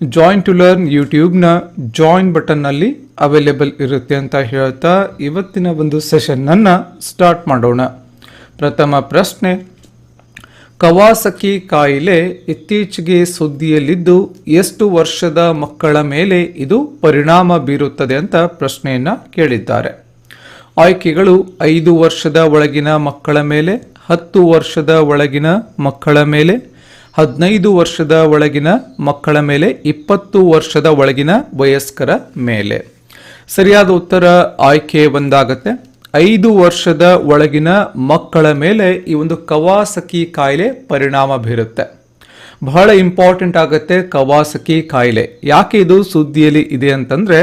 Join to learn ಯೂಟ್ಯೂಬ್ನ join ಬಟನ್ನಲ್ಲಿ available ಇರುತ್ತೆ ಅಂತ ಹೇಳ್ತಾ ಇವತ್ತಿನ ಒಂದು ಸೆಷನ್ನನ್ನು ಸ್ಟಾರ್ಟ್ ಮಾಡೋಣ. ಪ್ರಥಮ ಪ್ರಶ್ನೆ, ಕವಾಸಕಿ ಕಾಯಿಲೆ ಇತ್ತೀಚೆಗೆ ಸುದ್ದಿಯಲ್ಲಿದ್ದು ಎಷ್ಟು ವರ್ಷದ ಮಕ್ಕಳ ಮೇಲೆ ಇದು ಪರಿಣಾಮ ಬೀರುತ್ತದೆ ಅಂತ ಪ್ರಶ್ನೆಯನ್ನು ಕೇಳಿದ್ದಾರೆ. ಆಯ್ಕೆಗಳು ಐದು ವರ್ಷದ ಒಳಗಿನ ಮಕ್ಕಳ ಮೇಲೆ, ಹತ್ತು ವರ್ಷದ ಒಳಗಿನ ಮಕ್ಕಳ ಮೇಲೆ ಹದಿನೈದು ವರ್ಷದ ಒಳಗಿನ ಮಕ್ಕಳ ಮೇಲೆ, ಇಪ್ಪತ್ತು ವರ್ಷದ ಒಳಗಿನ ವಯಸ್ಕರ ಮೇಲೆ. ಸರಿಯಾದ ಉತ್ತರ ಆಯ್ಕೆ ಒಂದಾಗತ್ತೆ. ಐದು ವರ್ಷದ ಒಳಗಿನ ಮಕ್ಕಳ ಮೇಲೆ ಈ ಒಂದು ಕವಾಸಕಿ ಕಾಯಿಲೆ ಪರಿಣಾಮ ಬೀರುತ್ತೆ. ಬಹಳ ಇಂಪಾರ್ಟೆಂಟ್ ಆಗುತ್ತೆ ಕವಾಸಕಿ ಕಾಯಿಲೆ. ಯಾಕೆ ಇದು ಸುದ್ದಿಯಲ್ಲಿ ಇದೆ ಅಂತಂದ್ರೆ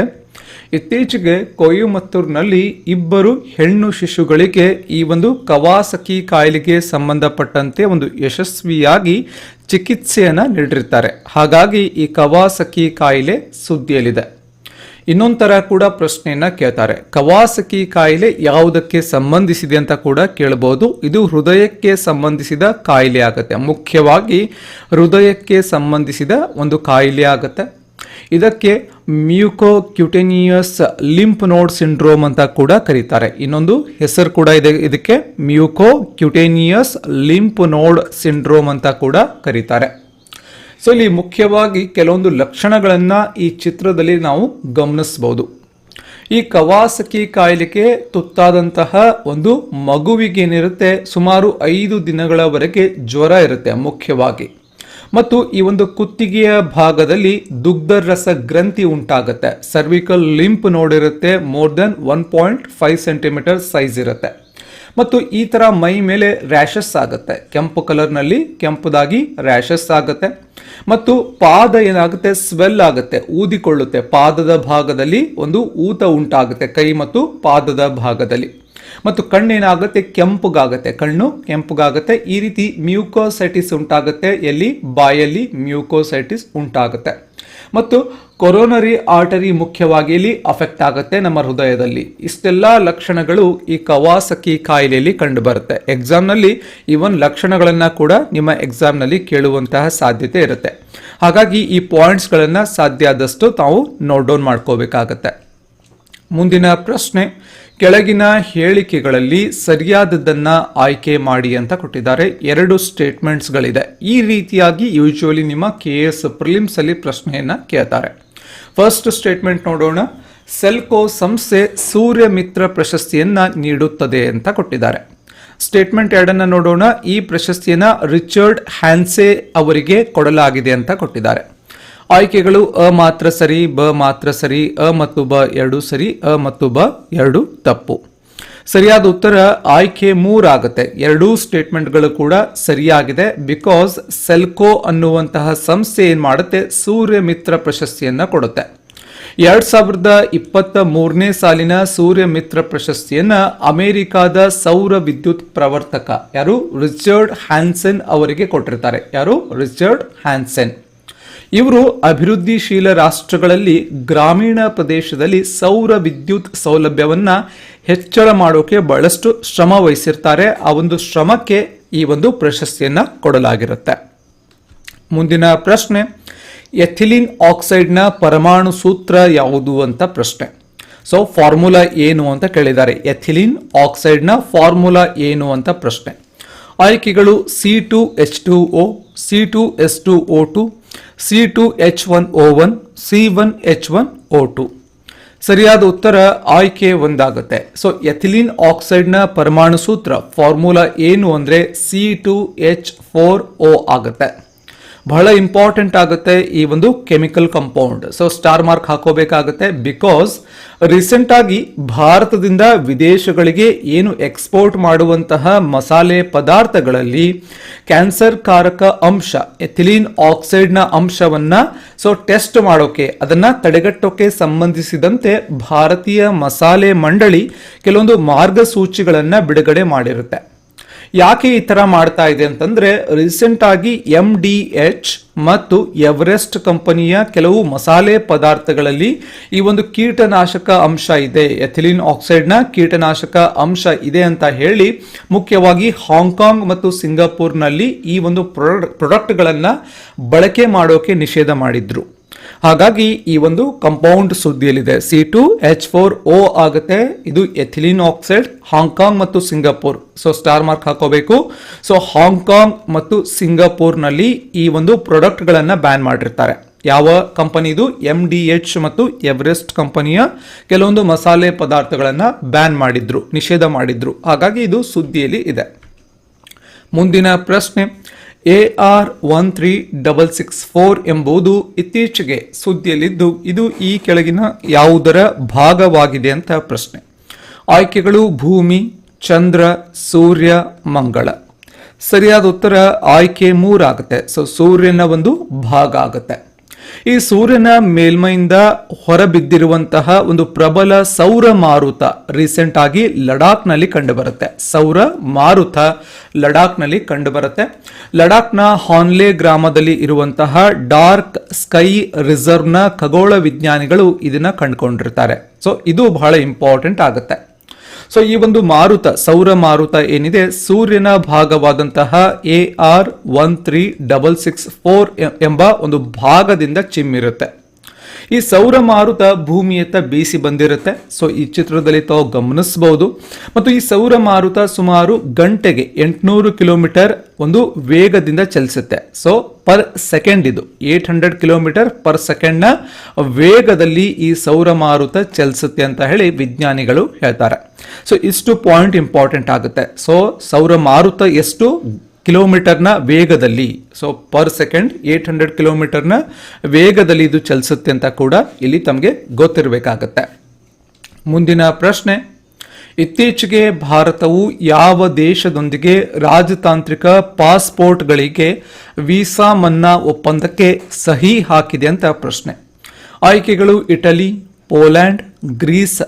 ಇತ್ತೀಚೆಗೆ ಕೊಯುಮತ್ತೂರಿನಲ್ಲಿ ಇಬ್ಬರು ಹೆಣ್ಣು ಶಿಶುಗಳಿಗೆ ಈ ಒಂದು ಕವಾಸಕಿ ಕಾಯಿಲೆಗೆ ಸಂಬಂಧಪಟ್ಟಂತೆ ಒಂದು ಯಶಸ್ವಿಯಾಗಿ ಚಿಕಿತ್ಸೆಯನ್ನು ನೀಡಿರ್ತಾರೆ ಹಾಗಾಗಿ ಈ ಕವಾಸಕಿ ಕಾಯಿಲೆ ಸುದ್ದಿಯಲ್ಲಿದೆ. ಇನ್ನೊಂದು ಥರ ಕೂಡ ಪ್ರಶ್ನೆಯನ್ನು ಕೇಳ್ತಾರೆ. ಕವಾಸಕಿ ಕಾಯಿಲೆ ಯಾವುದಕ್ಕೆ ಸಂಬಂಧಿಸಿದೆ ಅಂತ ಕೂಡ ಕೇಳಬಹುದು ಇದು ಹೃದಯಕ್ಕೆ ಸಂಬಂಧಿಸಿದ ಕಾಯಿಲೆ ಆಗುತ್ತೆ. ಮುಖ್ಯವಾಗಿ ಹೃದಯಕ್ಕೆ ಸಂಬಂಧಿಸಿದ ಒಂದು ಕಾಯಿಲೆ ಆಗುತ್ತೆ. ಇದಕ್ಕೆ mucocutaneous lymph node syndrome ಅಂತ ಕೂಡ ಕರೀತಾರೆ. ಇನ್ನೊಂದು ಹೆಸರು ಕೂಡ ಇದೆ ಇದಕ್ಕೆ mucocutaneous lymph node syndrome ಅಂತ ಕೂಡ ಕರೀತಾರೆ. ಸೊ ಇಲ್ಲಿ ಮುಖ್ಯವಾಗಿ ಕೆಲವೊಂದು ಲಕ್ಷಣಗಳನ್ನು ಈ ಚಿತ್ರದಲ್ಲಿ ನಾವು ಗಮನಿಸಬಹುದು ಈ ಕವಾಸಕಿ ಕಾಯಿಲೆಗೆ ತುತ್ತಾದಂತಹ ಒಂದು ಮಗುವಿಗೆ ಏನಿರುತ್ತೆ ಸುಮಾರು ಐದು ದಿನಗಳವರೆಗೆ ಜ್ವರ ಇರುತ್ತೆ ಮುಖ್ಯವಾಗಿ. ಮತ್ತು ಈ ಒಂದು ಕುತ್ತಿಗೆಯ ಭಾಗದಲ್ಲಿ ದುಗ್ಧರಸ ಗ್ರಂಥಿ ಉಂಟಾಗುತ್ತೆ. Cervical lymph ನೋಡಿರುತ್ತೆ more than one point five centimetre size ಇರುತ್ತೆ. ಮತ್ತು ಈ ತರ ಮೈ ಮೇಲೆ ರ್ಯಾಷಸ್ ಆಗುತ್ತೆ. ಕೆಂಪು ಕಲರ್ನಲ್ಲಿ ಕೆಂಪುದಾಗಿ ರ್ಯಾಷಸ್ ಆಗುತ್ತೆ. ಮತ್ತು ಪಾದ ಏನಾಗುತ್ತೆ? ಸ್ವೆಲ್ ಆಗುತ್ತೆ, ಊದಿಕೊಳ್ಳುತ್ತೆ. ಪಾದದ ಭಾಗದಲ್ಲಿ ಒಂದು ಊತ ಉಂಟಾಗುತ್ತೆ, ಕೈ ಮತ್ತು ಪಾದದ ಭಾಗದಲ್ಲಿ. ಮತ್ತು ಕಣ್ಣೇನಾಗುತ್ತೆ, ಕೆಂಪುಗಾಗುತ್ತೆ. ಕಣ್ಣು ಕೆಂಪುಗಾಗುತ್ತೆ. ಈ ರೀತಿ ಮ್ಯೂಕೋಸೈಟಿಸ್ ಉಂಟಾಗುತ್ತೆ. ಎಲ್ಲಿ? ಬಾಯಲ್ಲಿ ಮ್ಯೂಕೋಸೈಟಿಸ್ ಉಂಟಾಗುತ್ತೆ. ಮತ್ತು ಕೊರೋನರಿ ಆರ್ಟರಿ ಮುಖ್ಯವಾಗಿ ಇಲ್ಲಿ ಅಫೆಕ್ಟ್ ಆಗುತ್ತೆ ನಮ್ಮ ಹೃದಯದಲ್ಲಿ. ಇಷ್ಟೆಲ್ಲ ಲಕ್ಷಣಗಳು ಈ ಕವಾಸಕಿ ಕಾಯಿಲೆಯಲ್ಲಿ ಕಂಡುಬರುತ್ತೆ. ಎಕ್ಸಾಮ್ನಲ್ಲಿ ಇವನ್ ಲಕ್ಷಣಗಳನ್ನು ಕೂಡ ನಿಮ್ಮ ಎಕ್ಸಾಮ್ನಲ್ಲಿ ಕೇಳುವಂತಹ ಸಾಧ್ಯತೆ ಇರುತ್ತೆ. ಹಾಗಾಗಿ ಈ ಪಾಯಿಂಟ್ಸ್ಗಳನ್ನು ಸಾಧ್ಯ ಆದಷ್ಟು ತಾವು ನೋಟ್ ಡೌನ್ ಮಾಡ್ಕೋಬೇಕಾಗತ್ತೆ. ಮುಂದಿನ ಪ್ರಶ್ನೆ, ಕೆಳಗಿನ ಹೇಳಿಕೆಗಳಲ್ಲಿ ಸರಿಯಾದದ್ದನ್ನು ಆಯ್ಕೆ ಮಾಡಿ ಅಂತ ಕೊಟ್ಟಿದ್ದಾರೆ. ಎರಡು ಸ್ಟೇಟ್ಮೆಂಟ್ಸ್ಗಳಿದೆ. ಈ ರೀತಿಯಾಗಿ ಯೂಶುವಲಿ ನಿಮ್ಮ ಕೆ ಎಸ್ ಪ್ರಿಲಿಮ್ಸಲ್ಲಿ ಪ್ರಶ್ನೆಯನ್ನ ಕೇಳ್ತಾರೆ. ಫಸ್ಟ್ ಸ್ಟೇಟ್ಮೆಂಟ್ ನೋಡೋಣ. ಸೆಲ್ಕೋ ಸಂಸ್ಥೆ ಸೂರ್ಯ ಮಿತ್ರ ಪ್ರಶಸ್ತಿಯನ್ನ ನೀಡುತ್ತದೆ ಅಂತ ಕೊಟ್ಟಿದ್ದಾರೆ. ಸ್ಟೇಟ್ಮೆಂಟ್ ಎರಡನ್ನು ನೋಡೋಣ. ಈ ಪ್ರಶಸ್ತಿಯನ್ನ ರಿಚರ್ಡ್ ಹ್ಯಾನ್ಸೆ ಅವರಿಗೆ ಕೊಡಲಾಗಿದೆ ಅಂತ ಕೊಟ್ಟಿದ್ದಾರೆ. ಆಯ್ಕೆಗಳು ಅ ಮಾತ್ರ ಸರಿ, ಬ ಮಾತ್ರ ಸರಿ, ಅ ಮತ್ತು ಬ ಎರಡು ಸರಿ, ಅ ಮತ್ತು ಬ ಎರಡು ತಪ್ಪು. ಸರಿಯಾದ ಉತ್ತರ ಆಯ್ಕೆ ಮೂರಾಗುತ್ತೆ. ಎರಡೂ ಸ್ಟೇಟ್ಮೆಂಟ್ಗಳು ಕೂಡ ಸರಿಯಾಗಿದೆ. ಬಿಕಾಸ್ ಸೆಲ್ಕೋ ಅನ್ನುವಂತಹ ಸಂಸ್ಥೆ ಏನು ಮಾಡುತ್ತೆ? ಸೂರ್ಯ ಮಿತ್ರ ಪ್ರಶಸ್ತಿಯನ್ನ ಕೊಡುತ್ತೆ. ಎರಡ್ ಸಾವಿರದ ಇಪ್ಪತ್ತ ಮೂರನೇ ಸಾಲಿನ ಸೂರ್ಯ ಮಿತ್ರ ಪ್ರಶಸ್ತಿಯನ್ನ ಅಮೆರಿಕಾದ ಸೌರ ವಿದ್ಯುತ್ ಪ್ರವರ್ತಕ ಯಾರು? ರಿಚರ್ಡ್ ಹ್ಯಾನ್ಸನ್ ಅವರಿಗೆ ಕೊಟ್ಟಿರ್ತಾರೆ. ಯಾರು? Richard Hansen. ಇವರು ಅಭಿವೃದ್ಧಿಶೀಲ ರಾಷ್ಟ್ರಗಳಲ್ಲಿ ಗ್ರಾಮೀಣ ಪ್ರದೇಶದಲ್ಲಿ ಸೌರ ವಿದ್ಯುತ್ ಸೌಲಭ್ಯವನ್ನ ಹೆಚ್ಚಳ ಮಾಡೋಕೆ ಬಹಳಷ್ಟು ಶ್ರಮ ವಹಿಸಿರ್ತಾರೆ. ಆ ಒಂದು ಶ್ರಮಕ್ಕೆ ಈ ಒಂದು ಪ್ರಶಸ್ತಿಯನ್ನ ಕೊಡಲಾಗಿರುತ್ತೆ. ಮುಂದಿನ ಪ್ರಶ್ನೆ, ಎಥಿಲಿನ್ ಆಕ್ಸೈಡ್ನ ಪರಮಾಣು ಸೂತ್ರ ಯಾವುದು ಅಂತ ಪ್ರಶ್ನೆ. ಸೊ ಫಾರ್ಮುಲಾ ಏನು ಅಂತ ಕೇಳಿದ್ದಾರೆ. ಎಥಿಲಿನ್ ಆಕ್ಸೈಡ್ನ ಫಾರ್ಮುಲಾ ಏನು ಅಂತ ಪ್ರಶ್ನೆ. ಆಯ್ಕೆಗಳು C two H two O C two S two O two C two H one O one C one H one O two ಸರಿಯಾದ ಉತ್ತರ ಆಯ್ಕೆ ಒಂದಾಗುತ್ತೆ. ಸೊ ಎಥಿಲಿನ್ ಆಕ್ಸೈಡ್ನ ಪರಮಾಣು ಸೂತ್ರ ಫಾರ್ಮುಲಾ ಏನು ಅಂದರೆ C two H four O ಆಗುತ್ತೆ. ಬಹಳ important ಆಗುತ್ತೆ ಈ ಒಂದು chemical compound so star mark ಹಾಕೋಬೇಕಾಗುತ್ತೆ because recent ಆಗಿ ಭಾರತದಿಂದ ವಿದೇಶಗಳಿಗೆ ಏನು ಎಕ್ಸ್ಪೋರ್ಟ್ ಮಾಡುವಂತಹ ಮಸಾಲೆ ಪದಾರ್ಥಗಳಲ್ಲಿ ಕ್ಯಾನ್ಸರ್ ಕಾರಕ ಅಂಶ ಎಥಿಲೀನ್ ಆಕ್ಸೈಡ್ನ ಅಂಶವನ್ನ ಸೊ ಟೆಸ್ಟ್ ಮಾಡೋಕೆ, ಅದನ್ನ ತಡೆಗಟ್ಟೋಕೆ ಸಂಬಂಧಿಸಿದಂತೆ ಭಾರತೀಯ ಮಸಾಲೆ ಮಂಡಳಿ ಕೆಲವೊಂದು ಮಾರ್ಗಸೂಚಿಗಳನ್ನು ಬಿಡುಗಡೆ ಮಾಡಿರುತ್ತೆ. ಯಾಕೆ ಈ ತರ ಮಾಡ್ತಾ ಇದೆ ಅಂತಂದ್ರೆ ರೀಸೆಂಟ್ ಆಗಿ ಎಂ ಡಿ ಎಚ್ ಮತ್ತು ಎವರೆಸ್ಟ್ ಕಂಪನಿಯ ಕೆಲವು ಮಸಾಲೆ ಪದಾರ್ಥಗಳಲ್ಲಿ ಈ ಒಂದು ಕೀಟನಾಶಕ ಅಂಶ ಇದೆ. ಎಥಿಲಿನ್ ಆಕ್ಸೈಡ್ನ ಕೀಟನಾಶಕ ಅಂಶ ಇದೆ ಅಂತ ಹೇಳಿ ಮುಖ್ಯವಾಗಿ ಹಾಂಗ್ಕಾಂಗ್ ಮತ್ತು ಸಿಂಗಾಪುರ್ನಲ್ಲಿ ಈ ಒಂದು ಪ್ರೊಡಕ್ಟ್ಗಳನ್ನು ಬಳಕೆ ಮಾಡೋಕೆ ನಿಷೇಧ ಮಾಡಿದ್ರು. ಹಾಗಾಗಿ ಈ ಒಂದು compound ಸುದ್ದಿಯಲ್ಲಿದೆ. C two H four O ಆಗುತ್ತೆ. ಇದು ಎಥಿಲಿನ್ ಆಕ್ಸೈಡ್ ಹಾಂಗ್ಕಾಂಗ್ ಮತ್ತು ಸಿಂಗಾಪುರ್ ಸೊ ಸ್ಟಾರ್ ಮಾರ್ಕ್ ಹಾಕೋಬೇಕು. ಸೊ ಹಾಂಗ್ಕಾಂಗ್ ಮತ್ತು ಸಿಂಗಾಪುರ್ನಲ್ಲಿ ಈ ಒಂದು ಪ್ರಾಡಕ್ಟ್ಗಳನ್ನು ಬ್ಯಾನ್ ಮಾಡಿರ್ತಾರೆ. ಯಾವ ಕಂಪನಿದು ಎಂ ಡಿ ಎಚ್ ಮತ್ತು ಎವರೆಸ್ಟ್ ಕಂಪನಿಯ ಕೆಲವೊಂದು ಮಸಾಲೆ ಪದಾರ್ಥಗಳನ್ನು ಬ್ಯಾನ್ ಮಾಡಿದ್ರು, ನಿಷೇಧ ಮಾಡಿದ್ರು. ಹಾಗಾಗಿ ಇದು ಸುದ್ದಿಯಲ್ಲಿ ಇದೆ. ಮುಂದಿನ ಪ್ರಶ್ನೆ. A R one three double six four ಎಂಬುದು ಇತ್ತೀಚೆಗೆ ಸುದ್ದಿಯಲ್ಲಿದ್ದು, ಇದು ಈ ಕೆಳಗಿನ ಯಾವುದರ ಭಾಗವಾಗಿದೆ ಅಂತ ಪ್ರಶ್ನೆ. ಆಯ್ಕೆಗಳು ಭೂಮಿ, ಚಂದ್ರ, ಸೂರ್ಯ, ಮಂಗಳ. ಸರಿಯಾದ ಉತ್ತರ ಆಯ್ಕೆ ಮೂರಾಗುತ್ತೆ. ಸೊ ಸೂರ್ಯನ ಒಂದು ಭಾಗ ಆಗುತ್ತೆ. ಈ ಸೂರ್ಯನ ಮೇಲ್ಮೈಯಿಂದ ಹೊರಬಿದ್ದಿರುವಂತಹ ಒಂದು ಪ್ರಬಲ ಸೌರ ಮಾರುತ ರೀಸೆಂಟ್ ಆಗಿ ಲಡಾಖ್ನಲ್ಲಿ ಕಂಡುಬರುತ್ತೆ. ಸೌರ ಮಾರುತ ಲಡಾಖ್ನಲ್ಲಿ ಕಂಡುಬರುತ್ತೆ. ಲಡಾಖ್ನ ಹಾನ್ಲೆ ಗ್ರಾಮದಲ್ಲಿ ಇರುವಂತಹ ಡಾರ್ಕ್ ಸ್ಕೈ ರಿಸರ್ವ್ನ ಖಗೋಳ ವಿಜ್ಞಾನಿಗಳು ಇದನ್ನ ಕಂಡುಕೊಂಡಿರ್ತಾರೆ. ಸೊ ಇದು ಬಹಳ ಇಂಪಾರ್ಟೆಂಟ್ ಆಗುತ್ತೆ. ಸೊ ಈ ಒಂದು ಮಾರುತ, ಸೌರ ಮಾರುತ ಏನಿದೆ? ಸೂರ್ಯನ ಭಾಗವಾದಂತಹ A R one three double six four ಎಂಬ ಒಂದು ಭಾಗದಿಂದ ಚಿಮ್ಮಿರುತ್ತೆ. ಈ ಸೌರ ಮಾರುತ ಭೂಮಿಯತ್ತ ಬೀಸಿ ಬಂದಿರುತ್ತೆ. ಸೊ ಈ ಚಿತ್ರದಲ್ಲಿ ತಾವು ಗಮನಿಸಬಹುದು ಮತ್ತು ಈ ಸೌರ ಮಾರುತ ಸುಮಾರು ಗಂಟೆಗೆ ಎಂಟುನೂರು ಕಿಲೋಮೀಟರ್ ಒಂದು ವೇಗದಿಂದ ಚಲಿಸುತ್ತೆ. ಸೊ ಪರ್ ಸೆಕೆಂಡ್ ಇದು. ಏಟ್ ಹಂಡ್ರೆಡ್ ಕಿಲೋಮೀಟರ್ ಪರ್ ಸೆಕೆಂಡ್ನ ವೇಗದಲ್ಲಿ ಈ ಸೌರ ಮಾರುತ ಚಲಿಸುತ್ತೆ ಅಂತ ಹೇಳಿ ವಿಜ್ಞಾನಿಗಳು ಹೇಳ್ತಾರೆ. ಸೊ ಇಷ್ಟು ಪಾಯಿಂಟ್ ಇಂಪಾರ್ಟೆಂಟ್ ಆಗುತ್ತೆ. ಸೊ ಸೌರ ಮಾರುತ ಎಷ್ಟು ಕಿಲೋಮೀಟರ್ನ ವೇಗದಲ್ಲಿ so per second eight hundred ಕಿಲೋಮೀಟರ್ನ ವೇಗದಲ್ಲಿ ಇದು ಚಲಿಸುತ್ತೆ ಅಂತ ಕೂಡ ಇಲ್ಲಿ ತಮಗೆ ಗೊತ್ತಿರಬೇಕಾಗತ್ತೆ. ಮುಂದಿನ ಪ್ರಶ್ನೆ, ಇತ್ತೀಚೆಗೆ ಭಾರತವು ಯಾವ ದೇಶದೊಂದಿಗೆ ರಾಜತಾಂತ್ರಿಕ ಪಾಸ್ಪೋರ್ಟ್ಗಳಿಗೆ ವೀಸಾ ಮನ್ನಾ ಒಪ್ಪಂದಕ್ಕೆ ಸಹಿ ಹಾಕಿದೆ ಅಂತ ಪ್ರಶ್ನೆ. ಆಯ್ಕೆಗಳು ಇಟಲಿ, ಪೋಲ್ಯಾಂಡ್, ಗ್ರೀಸ್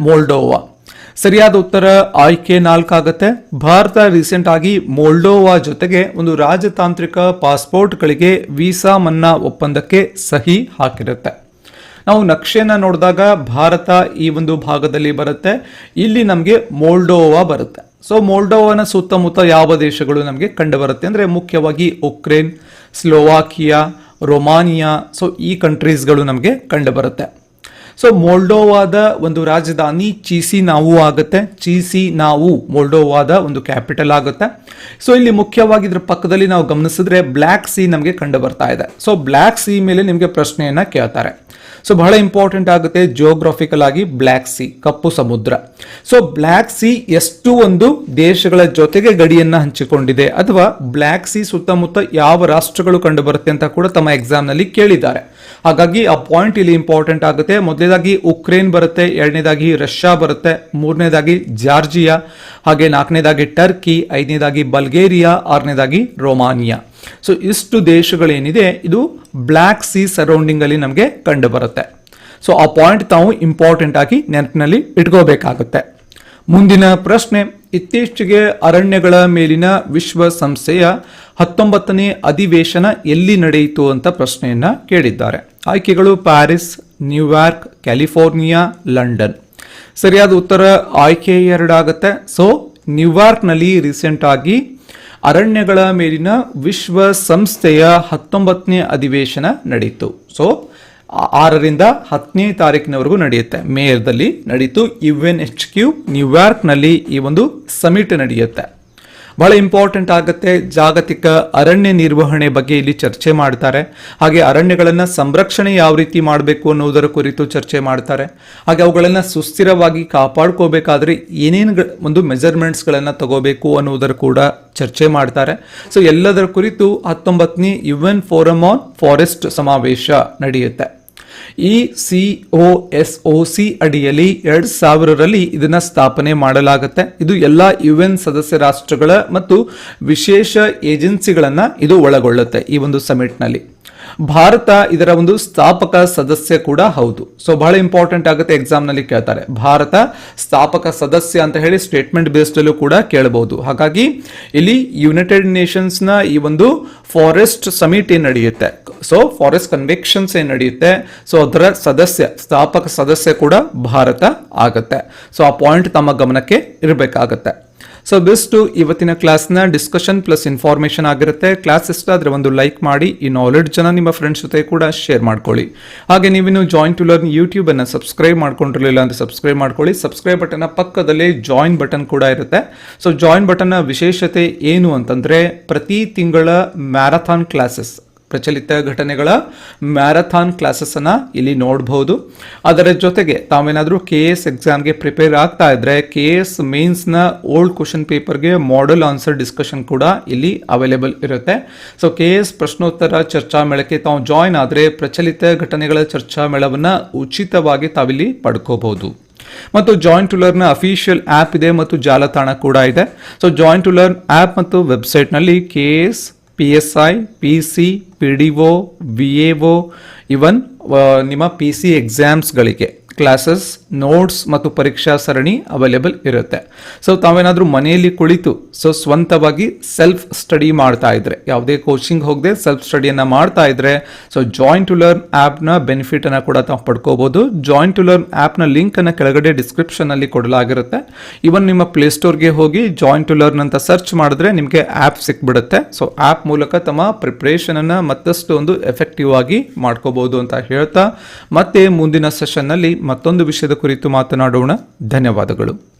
ಮೋಲ್ಡೋವಾ. ಸರಿಯಾದ ಉತ್ತರ ಆಯ್ಕೆ ನಾಲ್ಕಾಗತ್ತೆ. ಭಾರತ ರೀಸೆಂಟ್ ಆಗಿ ಮೋಲ್ಡೋವಾ ಜೊತೆಗೆ ಒಂದು ರಾಜತಾಂತ್ರಿಕ ಪಾಸ್ಪೋರ್ಟ್ಗಳಿಗೆ ವೀಸಾ ಮನ್ನಾ ಒಪ್ಪಂದಕ್ಕೆ ಸಹಿ ಹಾಕಿರುತ್ತೆ. ನಾವು ನಕ್ಷೆನ ನೋಡಿದಾಗ ಭಾರತ ಈ ಒಂದು ಭಾಗದಲ್ಲಿ ಬರುತ್ತೆ. ಇಲ್ಲಿ ನಮಗೆ ಮೋಲ್ಡೋವಾ ಬರುತ್ತೆ. ಸೊ, ಮೋಲ್ಡೋವಾನ ಸುತ್ತಮುತ್ತ ಯಾವ ದೇಶಗಳು ನಮಗೆ ಕಂಡು ಬರುತ್ತೆ ಅಂದರೆ ಮುಖ್ಯವಾಗಿ ಉಕ್ರೇನ್, ಸ್ಲೋವಾಕಿಯಾ, ರೊಮಾನಿಯಾ, ಸೊ ಈ ಕಂಟ್ರೀಸ್ಗಳು ನಮಗೆ ಕಂಡು ಬರುತ್ತೆ ಸೊ ಮೋಲ್ಡೋವಾದ ಒಂದು ರಾಜಧಾನಿ ಚೀಸಿ ನಾವು ಆಗುತ್ತೆ. ಚೀಸಿ ನಾವು ಮೋಲ್ಡೋವಾದ ಒಂದು ಕ್ಯಾಪಿಟಲ್ ಆಗುತ್ತೆ. ಸೊ ಇಲ್ಲಿ ಮುಖ್ಯವಾಗಿ ಇದ್ರ ಪಕ್ಕದಲ್ಲಿ ನಾವು ಗಮನಿಸಿದ್ರೆ ಬ್ಲ್ಯಾಕ್ ಸಿ ನಮಗೆ ಕಂಡು ಬರ್ತಾ ಇದೆ. ಸೊ ಬ್ಲ್ಯಾಕ್ ಸಿ ಮೇಲೆ ನಿಮಗೆ ಪ್ರಶ್ನೆಯನ್ನ ಕೇಳ್ತಾರೆ. ಸೊ ಬಹಳ ಇಂಪಾರ್ಟೆಂಟ್ ಆಗುತ್ತೆ ಜಿಯೋಗ್ರಫಿಕಲ್ ಆಗಿ ಬ್ಲ್ಯಾಕ್ ಸಿ ಕಪ್ಪು ಸಮುದ್ರ. ಸೊ ಬ್ಲ್ಯಾಕ್ ಸಿ ಎಷ್ಟು ಒಂದು ದೇಶಗಳ ಜೊತೆಗೆ ಗಡಿಯನ್ನ ಹಂಚಿಕೊಂಡಿದೆ ಅಥವಾ ಬ್ಲ್ಯಾಕ್ ಸಿ ಸುತ್ತಮುತ್ತ ಯಾವ ರಾಷ್ಟ್ರಗಳು ಕಂಡು ಬರುತ್ತೆ ಅಂತ ಕೂಡ ತಮ್ಮ ಎಕ್ಸಾಮ್ನಲ್ಲಿ ಕೇಳಿದ್ದಾರೆ. ಹಾಗಾಗಿ ಆ ಪಾಯಿಂಟ್ ಇಲ್ಲಿ ಇಂಪಾರ್ಟೆಂಟ್ ಆಗುತ್ತೆ. ಮೊದಲನೇದಾಗಿ ಉಕ್ರೇನ್ ಬರುತ್ತೆ, ಎರಡನೇದಾಗಿ ರಷ್ಯಾ ಬರುತ್ತೆ, ಮೂರನೇದಾಗಿ ಜಾರ್ಜಿಯಾ, ಹಾಗೆ ನಾಲ್ಕನೇದಾಗಿ ಟರ್ಕಿ, ಐದನೇದಾಗಿ ಬಲ್ಗೇರಿಯಾ, ಆರನೇದಾಗಿ ರೊಮಾನಿಯಾ. ಸೊ ಇಷ್ಟು ದೇಶಗಳೇನಿದೆ, ಇದು ಬ್ಲ್ಯಾಕ್ ಸಿ ಸರೌಂಡಿಂಗ್ ಅಲ್ಲಿ ನಮಗೆ ಕಂಡು ಬರುತ್ತೆ ಸೊ ಆ ಪಾಯಿಂಟ್ ತಾವು ಇಂಪಾರ್ಟೆಂಟ್ ಆಗಿ ನೆನಪಿನಲ್ಲಿ ಇಟ್ಕೋಬೇಕಾಗುತ್ತೆ. ಮುಂದಿನ ಪ್ರಶ್ನೆ, ಇತ್ತೀಚೆಗೆ ಅರಣ್ಯಗಳ ಮೇಲಿನ ವಿಶ್ವಸಂಸ್ಥೆಯ ಹತ್ತೊಂಬತ್ತನೇ ಅಧಿವೇಶನ ಎಲ್ಲಿ ನಡೆಯಿತು ಅಂತ ಪ್ರಶ್ನೆಯನ್ನ ಕೇಳಿದ್ದಾರೆ. ಆಯ್ಕೆಗಳು ಪ್ಯಾರಿಸ್, ನ್ಯೂಯಾರ್ಕ್, ಕ್ಯಾಲಿಫೋರ್ನಿಯಾ, ಲಂಡನ್. ಸರಿಯಾದ ಉತ್ತರ ಆಯ್ಕೆ ಎರಡಾಗುತ್ತೆ. ಸೊ ನ್ಯೂಯಾರ್ಕ್ನಲ್ಲಿ ರೀಸೆಂಟ್ ಆಗಿ ಅರಣ್ಯಗಳ ಮೇಲಿನ ವಿಶ್ವ ಸಂಸ್ಥೆಯ ಹತ್ತೊಂಬತ್ತನೇ ಅಧಿವೇಶನ ನಡೆಯಿತು ಸೊ ಆರರಿಂದ ಹತ್ತನೇ ತಾರೀಕಿನವರೆಗೂ ನಡೆಯುತ್ತೆ. ಮೇಯರ್ದಲ್ಲಿ ನಡೀತು. ಯು ಎನ್ ಎಚ್ ಕ್ಯೂ ನ್ಯೂಯಾರ್ಕ್ನಲ್ಲಿ ಈ ಒಂದು ಸಮಿಟ್ ನಡೆಯುತ್ತೆ. ಬಹಳ ಇಂಪಾರ್ಟೆಂಟ್ ಆಗುತ್ತೆ. ಜಾಗತಿಕ ಅರಣ್ಯ ನಿರ್ವಹಣೆ ಬಗ್ಗೆ ಇಲ್ಲಿ ಚರ್ಚೆ ಮಾಡ್ತಾರೆ. ಹಾಗೆ ಅರಣ್ಯಗಳನ್ನು ಸಂರಕ್ಷಣೆ ಯಾವ ರೀತಿ ಮಾಡಬೇಕು ಅನ್ನೋದರ ಕುರಿತು ಚರ್ಚೆ ಮಾಡ್ತಾರೆ. ಹಾಗೆ ಅವುಗಳನ್ನು ಸುಸ್ಥಿರವಾಗಿ ಕಾಪಾಡ್ಕೋಬೇಕಾದ್ರೆ ಏನೇನು ಒಂದು ಮೆಜರ್ಮೆಂಟ್ಸ್ಗಳನ್ನು ತಗೋಬೇಕು ಅನ್ನೋದರ ಕೂಡ ಚರ್ಚೆ ಮಾಡ್ತಾರೆ. ಸೊ ಎಲ್ಲದರ ಕುರಿತು ಹತ್ತೊಂಬತ್ತನೇ UN forum forum on forest ಸಮಾವೇಶ ನಡೆಯುತ್ತೆ. ಈ C O S O C ಅಡಿಯಲ್ಲಿ ಎರಡ್ ಸಾವಿರರಲ್ಲಿ ಇದನ್ನ ಸ್ಥಾಪನೆ ಮಾಡಲಾಗುತ್ತೆ. ಇದು ಎಲ್ಲ ಯು ಎನ್ ಸದಸ್ಯ ರಾಷ್ಟ್ರಗಳ ಮತ್ತು ವಿಶೇಷ ಏಜೆನ್ಸಿಗಳನ್ನ ಇದು ಒಳಗೊಳ್ಳುತ್ತೆ ಈ ಒಂದು ಸಮಿಟ್ನಲ್ಲಿ ಭಾರತ ಇದರ ಒಂದು ಸ್ಥಾಪಕ ಸದಸ್ಯ ಕೂಡ ಹೌದು. ಸೊ ಬಹಳ ಇಂಪಾರ್ಟೆಂಟ್ ಆಗುತ್ತೆ ಎಕ್ಸಾಮ್ನಲ್ಲಿ ಕೇಳ್ತಾರೆ. ಭಾರತ ಸ್ಥಾಪಕ ಸದಸ್ಯ ಅಂತ ಹೇಳಿ ಸ್ಟೇಟ್ಮೆಂಟ್ ಬೇಸ್ಡ್ ಅಲ್ಲೂ ಕೂಡ ಕೇಳಬಹುದು ಹಾಗಾಗಿ ಇಲ್ಲಿ ಯುನೈಟೆಡ್ ನೇಷನ್ಸ್ನ ಈ ಒಂದು ಫಾರೆಸ್ಟ್ ಸಮಿಟ್ ಏನ್ ನಡೆಯುತ್ತೆ. ಸೊ ಫಾರೆಸ್ಟ್ ಕನ್ವೆಕ್ಷನ್ಸ್ ಏನು ನಡೆಯುತ್ತೆ? ಸೊ ಅದರ ಸದಸ್ಯ, ಸ್ಥಾಪಕ ಸದಸ್ಯ ಕೂಡ ಭಾರತ ಆಗುತ್ತೆ. ಸೊ ಆ ಪಾಯಿಂಟ್ ತಮ್ಮ ಗಮನಕ್ಕೆ ಇರಬೇಕಾಗತ್ತೆ. ಸೊ ಬಿಸ್ಟು ಇವತ್ತಿನ ಕ್ಲಾಸ್ನ ಡಿಸ್ಕಷನ್ ಪ್ಲಸ್ ಇನ್ಫಾರ್ಮೇಷನ್ ಆಗಿರುತ್ತೆ. ಕ್ಲಾಸ್ ಇಷ್ಟ ಆದರೆ ಒಂದು ಲೈಕ್ ಮಾಡಿ, ಈ ನಾಲೆಡ್ಜ್ ಜನ ನಿಮ್ಮ ಫ್ರೆಂಡ್ಸ್ ಜೊತೆ ಕೂಡ ಶೇರ್ ಮಾಡ್ಕೊಳ್ಳಿ. ಹಾಗೆ ನೀವಿನ್ನು ಜಾಯಿನ್ ಟು ಲರ್ನ್ ಯೂಟ್ಯೂಬನ್ನು ಸಬ್ಸ್ಕ್ರೈಬ್ ಮಾಡ್ಕೊಂಡಿರಲಿಲ್ಲ ಅಂದರೆ ಸಬ್ಸ್ಕ್ರೈಬ್ ಮಾಡ್ಕೊಳ್ಳಿ. ಸಬ್ಸ್ಕ್ರೈಬ್ ಬಟನ್ನ ಪಕ್ಕದಲ್ಲಿ ಜಾಯಿನ್ ಬಟನ್ ಕೂಡ ಇರುತ್ತೆ. ಸೊ ಜಾಯಿನ್ ಬಟನ್ನ ವಿಶೇಷತೆ ಏನು ಅಂತಂದರೆ, ಪ್ರತಿ ತಿಂಗಳ ಮ್ಯಾರಥಾನ್ ಕ್ಲಾಸಸ್ ಪ್ರಚಲಿತ ಘಟನೆಗಳ ಮ್ಯಾರಥಾನ್ ಕ್ಲಾಸಸ್ ಅನ್ನ ಇಲ್ಲಿ ನೋಡಬಹುದು ಅದರ ಜೊತೆಗೆ ತಾವೇನಾದರೂ ಕೆ ಎಸ್ ಎಕ್ಸಾಮ್ಗೆ ಪ್ರಿಪೇರ್ ಆಗ್ತಾ ಇದ್ರೆ ಕೆ ಎಸ್ ಮೇನ್ಸ್ನ ಓಲ್ಡ್ ಕ್ವಶನ್ ಪೇಪರ್ಗೆ ಮಾಡೆಲ್ ಆನ್ಸರ್ ಡಿಸ್ಕಷನ್ ಕೂಡ ಇಲ್ಲಿ ಅವೈಲೇಬಲ್ ಇರುತ್ತೆ. ಸೊ ಕೆ ಎಸ್ ಪ್ರಶ್ನೋತ್ತರ ಚರ್ಚಾ ಮೇಳಕ್ಕೆ ತಾವು ಜಾಯ್ನ್ ಆದರೆ ಪ್ರಚಲಿತ ಘಟನೆಗಳ ಚರ್ಚಾ ಮೇಳವನ್ನ ಉಚಿತವಾಗಿ ತಾವಿಲ್ಲಿ ಪಡ್ಕೋಬಹುದು ಮತ್ತು join to learn official app ಇದೆ ಮತ್ತು ಜಾಲತಾಣ ಕೂಡ ಇದೆ. So join to learn app ಮತ್ತು ವೆಬ್ಸೈಟ್ನಲ್ಲಿ K S P S I P C P D O V A O even ನಿಮ್ಮ ಪಿ ಸಿ ಎಕ್ಸಾಮ್ಸ್ಗಳಿಗೆ ಕ್ಲಾಸಸ್ ನೋಟ್ಸ್ ಮತ್ತು ಪರೀಕ್ಷಾ ಸರಣಿ ಅವೈಲೇಬಲ್ ಇರುತ್ತೆ. ಸೊ ತಾವೇನಾದರೂ ಮನೆಯಲ್ಲಿ ಕುಳಿತು ಸೊ ಸ್ವಂತವಾಗಿ ಸೆಲ್ಫ್ ಸ್ಟಡಿ ಮಾಡ್ತಾ ಇದ್ರೆ, ಯಾವುದೇ ಕೋಚಿಂಗ್ ಹೋಗದೆ ಸೆಲ್ಫ್ ಸ್ಟಡಿಯನ್ನು ಮಾಡ್ತಾ ಇದ್ರೆ ಸೊ ಜಾಯಿಂಟ್ ಟು ಲರ್ನ್ ಆ್ಯಪ್ನ ಬೆನಿಫಿಟನ್ನು ಕೂಡ ತಾವು ಪಡ್ಕೋಬಹುದು ಜಾಯಿಂಟ್ ಟು ಲರ್ನ್ ಆ್ಯಪ್ನ ಲಿಂಕನ್ನು ಕೆಳಗಡೆ ಡಿಸ್ಕ್ರಿಪ್ಷನಲ್ಲಿ ಕೊಡಲಾಗಿರುತ್ತೆ. ಇವನ್ ನಿಮ್ಮ ಪ್ಲೇಸ್ಟೋರ್ಗೆ ಹೋಗಿ ಜಾಯಿಂಟ್ ಟು ಲರ್ನ್ ಅಂತ ಸರ್ಚ್ ಮಾಡಿದ್ರೆ ನಿಮಗೆ ಆ್ಯಪ್ ಸಿಕ್ಬಿಡುತ್ತೆ. ಸೊ ಆ್ಯಪ್ ಮೂಲಕ ತಮ್ಮ ಪ್ರಿಪ್ರೇಷನನ್ನು ಮತ್ತಷ್ಟು ಒಂದು ಎಫೆಕ್ಟಿವ್ ಆಗಿ ಮಾಡ್ಕೋಬಹುದು ಅಂತ ಹೇಳ್ತಾ, ಮತ್ತೆ ಮುಂದಿನ ಸೆಷನ್ನಲ್ಲಿ ಮತ್ತೊಂದು ವಿಷಯದ ಕುರಿತು ಮಾತನಾಡೋಣ. ಧನ್ಯವಾದಗಳು.